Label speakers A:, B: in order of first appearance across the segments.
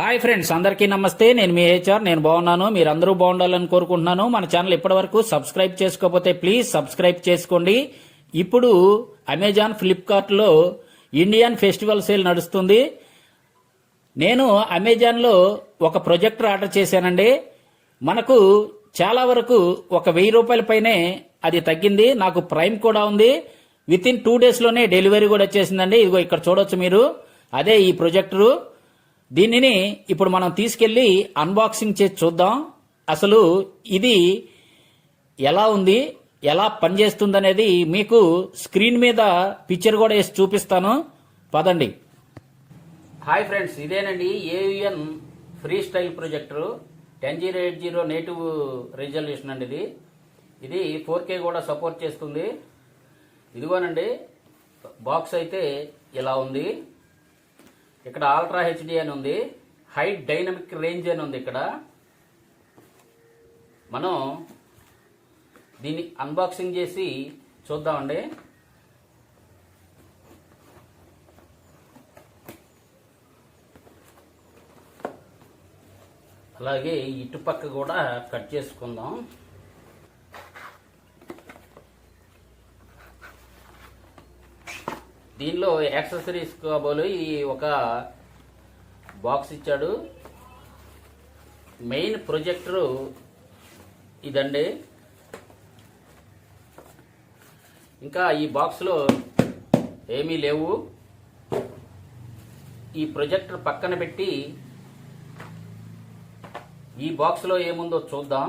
A: Hi friends అందరికీ నమస్తే. నేను మీ హెచ్ఆర్ నేను బాగున్నాను. మీరందరూ బాగుండాలని కోరుకుంటున్నాను. మన ఛానల్ ఇప్పటివరకు సబ్స్క్రైబ్ చేసుకోకపోతే ప్లీజ్ సబ్స్క్రైబ్ చేసుకోండి. ఇప్పుడు అమెజాన్ ఫ్లిప్కార్ట్లో ఇండియన్ ఫెస్టివల్ సేల్ నడుస్తుంది. నేను అమెజాన్లో ఒక ప్రొజెక్టర్ ఆర్డర్ చేశానండి. మనకు చాలా వరకు ఒక వెయ్యి రూపాయల పైనే అది తగ్గింది. నాకు ప్రైమ్ కూడా ఉంది. విత్ ఇన్ టూ డేస్లోనే డెలివరీ కూడా వచ్చేసిందండి. ఇదిగో ఇక్కడ చూడొచ్చు మీరు. అదే ఈ ప్రొజెక్టరు. దీనిని ఇప్పుడు మనం తీసుకెళ్ళి అన్బాక్సింగ్ చేసి చూద్దాం. అసలు ఇది ఎలా ఉంది? ఎలా పనిచేస్తుందనేది మీకు స్క్రీన్ మీద పిక్చర్ కూడా వేసి చూపిస్తాను. పదండి. హాయ్ ఫ్రెండ్స్ ఇదేనండి AVN free style projector ten zero eight zero native resolution అండి ఇది. ఇది ఫోర్ కే కూడా సపోర్ట్ చేస్తుంది. ఇదిగోనండి బాక్స్ అయితే ఇలా ఉంది. ఇక్కడ ఆల్ట్రా హెచ్డి అని ఉంది. హై డైనమిక్ రేంజ్ అని ఉంది ఇక్కడ. మనం దీన్ని అన్బాక్సింగ్ చేసి చూద్దామండి. అలాగే ఇటుపక్క కూడా కట్ చేసుకుందాం. దీనిలో యాక్సెసరీస్ కాబోలు ఈ ఒక బాక్స్ ఇచ్చాడు. మెయిన్ ప్రొజెక్టరు ఇదండి. ఇంకా ఈ బాక్స్లో ఏమీ లేవు. ఈ ప్రొజెక్టర్ పక్కన పెట్టి ఈ బాక్స్లో ఏముందో చూద్దాం.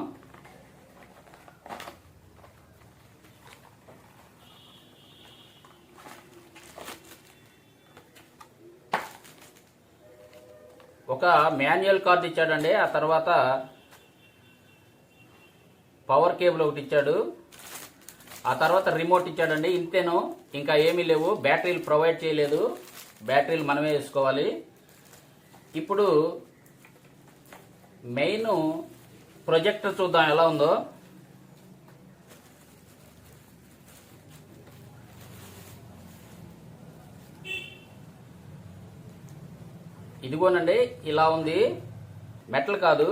A: ఒక మాన్యువల్ కార్డ్ ఇచ్చాడండి. ఆ తర్వాత పవర్ కేబుల్ ఒకటి ఇచ్చాడు. ఆ తర్వాత రిమోట్ ఇచ్చాడండి. ఇంతేను. ఇంకా ఏమీ లేవు. బ్యాటరీలు ప్రొవైడ్ చేయలేదు. బ్యాటరీలు మనమే వేసుకోవాలి. ఇప్పుడు మెయిన్ ప్రొజెక్టర్ చూద్దాం ఎలా ఉందో. ఇదిగోనండి ఇలా ఉంది. మెటల్ కాదు.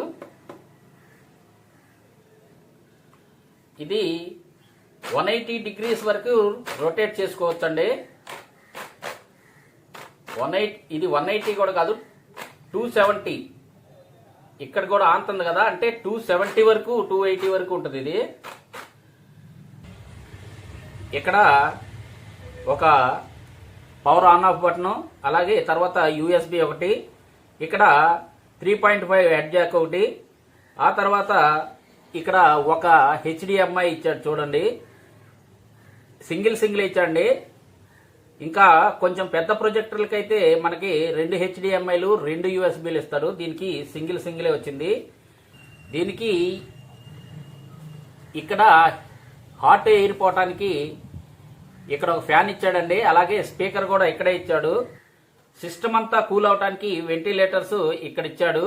A: ఇది వన్ ఎయిటీ డిగ్రీస్ వరకు రొటేట్ చేసుకోవచ్చండి. వన్ ఎయిట్ ఇది వన్ ఎయిటీ కూడా కాదు టూ సెవెంటీ. ఇక్కడ కూడా ఆంతుంది కదా అంటే టూ సెవెంటీ వరకు టూ ఎయిటీ వరకు ఉంటుంది ఇది. ఇక్కడ ఒక పవర్ ఆన్ ఆఫ్ బటన్ అలాగే తర్వాత యూఎస్బి ఒకటి ఇక్కడ three point five head jack ఒకటి ఆ తర్వాత ఇక్కడ ఒక హెచ్డిఎంఐ ఇచ్చాడు చూడండి. సింగిల్ సింగిల్ ఇచ్చాడండి. ఇంకా కొంచెం పెద్ద ప్రొజెక్టర్లకైతే మనకి రెండు హెచ్డిఎంఐలు రెండు యూఎస్బీలు ఇస్తారు దీనికి సింగిల్ సింగిలే వచ్చింది. దీనికి ఇక్కడ హాట్ ఎయిర్ పోవటానికి ఇక్కడ ఒక ఫ్యాన్ ఇచ్చాడండి. అలాగే స్పీకర్ కూడా ఇక్కడే ఇచ్చాడు. సిస్టమ్ అంతా కూల్ అవటానికి వెంటిలేటర్స్ ఇక్కడ ఇచ్చాడు.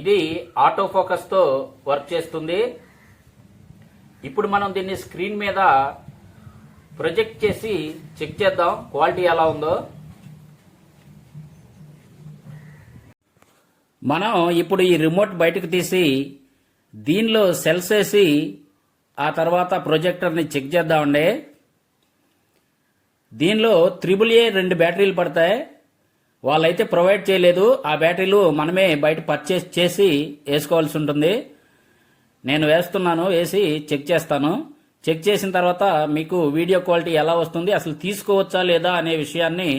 A: ఇది ఆటో ఫోకస్తో వర్క్ చేస్తుంది. ఇప్పుడు మనం దీన్ని స్క్రీన్ మీద ప్రొజెక్ట్ చేసి చెక్ చేద్దాం. క్వాలిటీ ఎలా ఉందో. మనం ఇప్పుడు ఈ రిమోట్ బయటకు తీసి దీనిలో సెల్స్ వేసి ఆ తర్వాత ప్రొజెక్టర్ని చెక్ చేద్దామండి. దీనిలో త్రిబుల్ ఏ రెండు బ్యాటరీలు పడతాయి. వాళ్ళైతే ప్రొవైడ్ చేయలేదు. ఆ బ్యాటరీలు మనమే బయట పర్చేస్ చేసి వేసుకోవాల్సి ఉంటుంది. నేను వేస్తున్నాను వేసి చెక్ చేస్తాను. చెక్ చేసిన తర్వాత మీకు వీడియో క్వాలిటీ ఎలా వస్తుంది అసలు తీసుకోవచ్చా లేదా అనే విషయాన్ని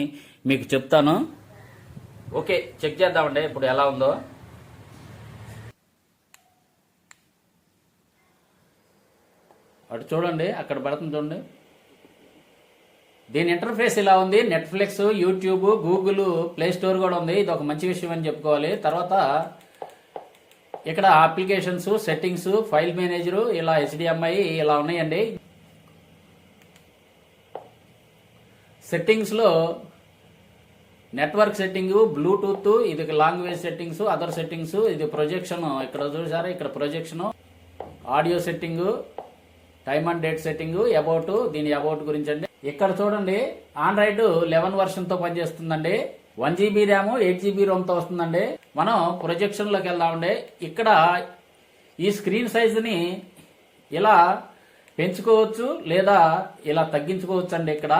A: మీకు చెప్తాను. ఓకే చెక్ చేద్దామండి ఇప్పుడు ఎలా ఉందో. అటు చూడండి అక్కడ పడుతుంది చూడండి. దీని ఇంటర్ఫేస్ ఇలా ఉంది. Netflix YouTube Google play store కూడా ఉంది. ఇది ఒక మంచి విషయం అని చెప్పుకోవాలి. తర్వాత ఇక్కడ అప్లికేషన్స్ సెట్టింగ్స్ ఫైల్ మేనేజరు ఇలా హెచ్డిఎంఐ ఇలా ఉన్నాయండి. సెట్టింగ్స్లో నెట్వర్క్ సెట్టింగ్ బ్లూటూత్ ఇది లాంగ్వేజ్ సెట్టింగ్స్ అదర్ సెట్టింగ్స్ ఇది ప్రొజెక్షన్ ఇక్కడ చూసారా? ఇక్కడ projection audio setting time and date setting about దీని అబౌట్ గురించి అండి. ఇక్కడ చూడండి ఆండ్రాయిడ్ లెవెన్ వర్షన్తో పనిచేస్తుందండి one GB RAM eight GB రోమ్తో వస్తుందండి. మనం ప్రొజెక్షన్లోకి వెళ్దామండి. ఇక్కడ ఈ స్క్రీన్ సైజుని ఇలా పెంచుకోవచ్చు లేదా ఇలా తగ్గించుకోవచ్చు అండి ఇక్కడ.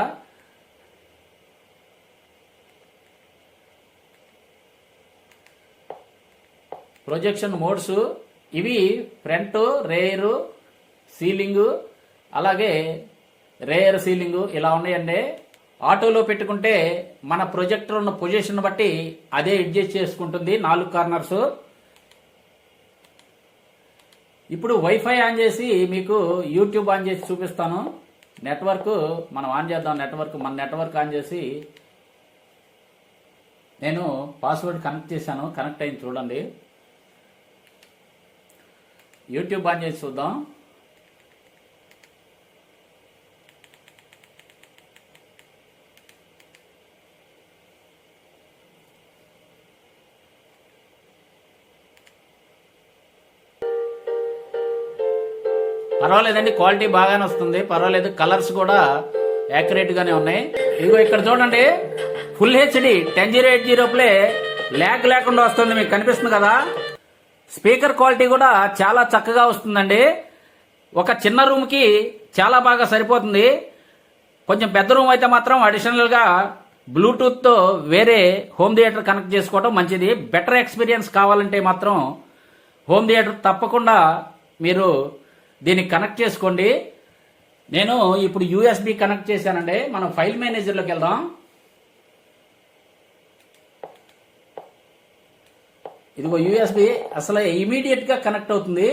A: ప్రొజెక్షన్ మోడ్స్ ఇవి ఫ్రంట్ రేరు సీలింగ్ అలాగే రేయర్ సీలింగ్ ఇలా ఉన్నాయండి ఆటోలో పెట్టుకుంటే మన ప్రొజెక్టర్ ఉన్న పొజిషన్ బట్టి అదే అడ్జస్ట్ చేసుకుంటుంది. నాలుగు కార్నర్స్ ఇప్పుడు వైఫై ఆన్ చేసి మీకు యూట్యూబ్ ఆన్ చేసి చూపిస్తాను. నెట్వర్క్ మనం ఆన్ చేద్దాం. నెట్వర్క్ మన నెట్వర్క్ ఆన్ చేసి నేను పాస్వర్డ్ కనెక్ట్ చేశాను. కనెక్ట్ అయింది చూడండి. యూట్యూబ్ ఆన్ చేసి చూద్దాం. పర్వాలేదండి క్వాలిటీ బాగానే వస్తుంది. పర్వాలేదు కలర్స్ కూడా యాక్యురేట్ గానే ఉన్నాయి. ఇదిగో ఇక్కడ చూడండి full HD ten zero eight zero play lag లేకుండా వస్తుంది మీకు కనిపిస్తుంది కదా? స్పీకర్ క్వాలిటీ కూడా చాలా చక్కగా వస్తుందండి. ఒక చిన్న రూమ్కి చాలా బాగా సరిపోతుంది. కొంచెం పెద్ద రూమ్ అయితే మాత్రం అడిషనల్గా బ్లూటూత్తో వేరే హోమ్ థియేటర్ కనెక్ట్ చేసుకోవడం మంచిది. బెటర్ ఎక్స్పీరియన్స్ కావాలంటే మాత్రం హోమ్ థియేటర్ తప్పకుండా మీరు దీన్ని కనెక్ట్ చేసుకోండి. నేను ఇప్పుడు యూఎస్బి కనెక్ట్ చేశానండి. మనం ఫైల్ మేనేజర్లోకి వెళ్దాం. ఇదిగో యూఎస్బి అసలు ఇమీడియట్గా కనెక్ట్ అవుతుంది.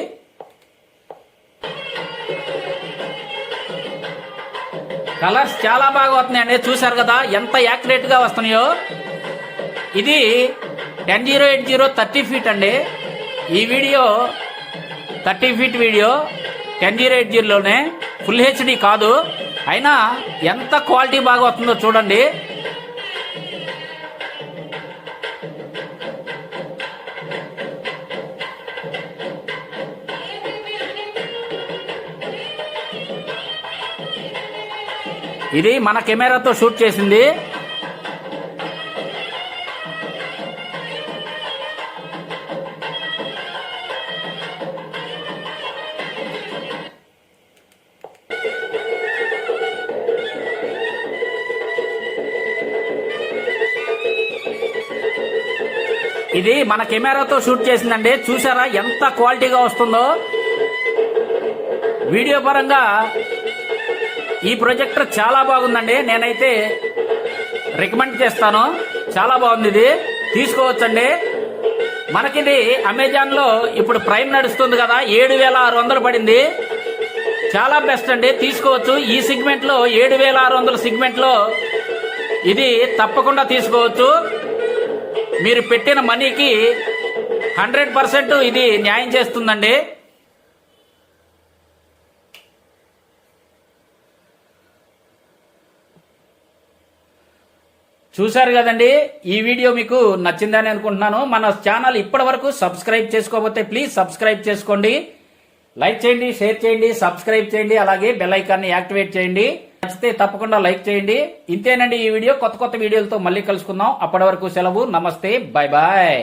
A: కలర్స్ చాలా బాగా వస్తున్నాయండి. చూశారు కదా ఎంత యాక్యురేట్గా వస్తున్నాయో. ఇది ten zero eight zero thirty feet అండి. ఈ వీడియో థర్టీ ఫీట్ వీడియో. ఎన్జీరేట్ జీరోలోనే ఫుల్ హెచ్డి కాదు. అయినా ఎంత క్వాలిటీ బాగా వస్తుందో చూడండి. ఇది మన కెమెరాతో షూట్ చేసింది. ఇది మన కెమెరాతో షూట్ చేసిందండి. చూసారా ఎంత క్వాలిటీగా వస్తుందో? వీడియో పరంగా ఈ ప్రొజెక్టర్ చాలా బాగుందండి. నేనైతే రికమెండ్ చేస్తాను. చాలా బాగుంది ఇది. తీసుకోవచ్చండి. మనకిది అమెజాన్లో ఇప్పుడు ప్రైమ్ నడుస్తుంది కదా. ఏడు వేల ఆరు వందలు పడింది. చాలా బెస్ట్ అండి. తీసుకోవచ్చు. ఈ సిగ్మెంట్లో ఏడు వేల ఆరు వందల సిగ్మెంట్లో ఇది తప్పకుండా తీసుకోవచ్చు. మీరు పెట్టిన మనీకి హండ్రెడ్ పర్సెంట్ ఇది న్యాయం చేస్తుందండి. చూశారు కదండి ఈ వీడియో మీకు నచ్చిందని అనుకుంటున్నాను. మన ఛానల్ ఇప్పటి వరకు సబ్స్క్రైబ్ చేసుకోకపోతే ప్లీజ్ సబ్స్క్రైబ్ చేసుకోండి. లైక్ చేయండి షేర్ చేయండి సబ్స్క్రైబ్ చేయండి అలాగే బెల్ ఐకాన్ని యాక్టివేట్ చేయండి. నచ్చితే తప్పకుండా లైక్ చేయండి. ఇంతేనండి ఈ వీడియో. కొత్త కొత్త వీడియోలతో మళ్ళీ కలుసుకుందాం. అప్పటి వరకు సెలవు. నమస్తే. Bye bye.